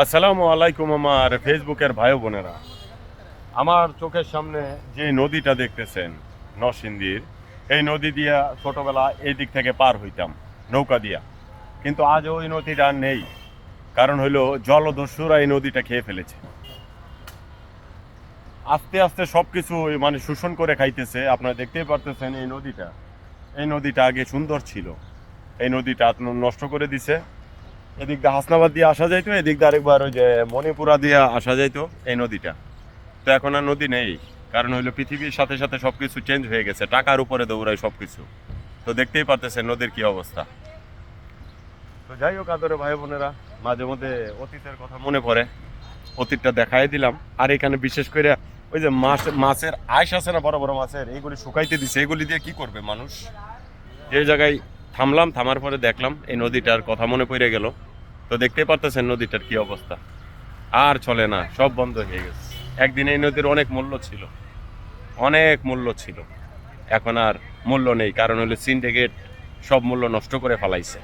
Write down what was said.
আসসালামু আলাইকুম আমার ফেসবুকের ভাই বোনেরা। আমার চোখের সামনে যে নদীটা দেখতেছেন, নরসিংদীর, এই নদী দিয়া ছোটবেলা এই দিক থেকে পার হইতাম, নৌকা দিয়া। কিন্তু আজ ওই নদীটা নেই, কারণ হইল জলদস্যুরা এই নদীটা খেয়ে ফেলেছে। আস্তে আস্তে সব কিছু মানে শোষণ করে খাইতেছে, আপনারা দেখতেই পারতেছেন এই নদীটা। এই নদীটা আগে সুন্দর ছিল, এই নদীটা নষ্ট করে দিছে। এদিক দিয়ে হাসনাবাদ দিয়ে আসা যাইতো, এদিক দিয়ে আরেকবার ওই যে মণিপুরা দিয়ে আসা যাইতো এই নদীটা। তো এখন আর নদী নেই, কারণ হইল পৃথিবীর সাথে সাথে সব কিছু চেঞ্জ হয়ে গেছে, টাকার উপরে দৌড়ায় সব কিছু তো দেখতেই পারতেছে নদীর কি অবস্থা। তো যাই হোক, আদরে ভাই বোনেরা, মাঝে মধ্যে অতীতের কথা মনে পড়ে, অতীতটা দেখাই দিলাম। আর এখানে বিশেষ করে ওই যে মাছ, মাছের আইস আছে না, বড় বড় মাছের, এইগুলি শুকাইতে দিছে, এগুলি দিয়ে কি করবে মানুষ? এই জায়গায় থামলাম, থামার পরে দেখলাম এই নদীটার কথা মনে পড়ে গেল। তো দেখতে পারতেছেন নদীটার কি অবস্থা। আর চলে না, সব বন্ধ হয়ে গেছে। একদিন এই নদীর অনেক মূল্য ছিল। অনেক মূল্য ছিল। এখন আর মূল্য নেই, কারণ হলো সিন্ডিকেট সব মূল্য নষ্ট করে ফেলাইছে।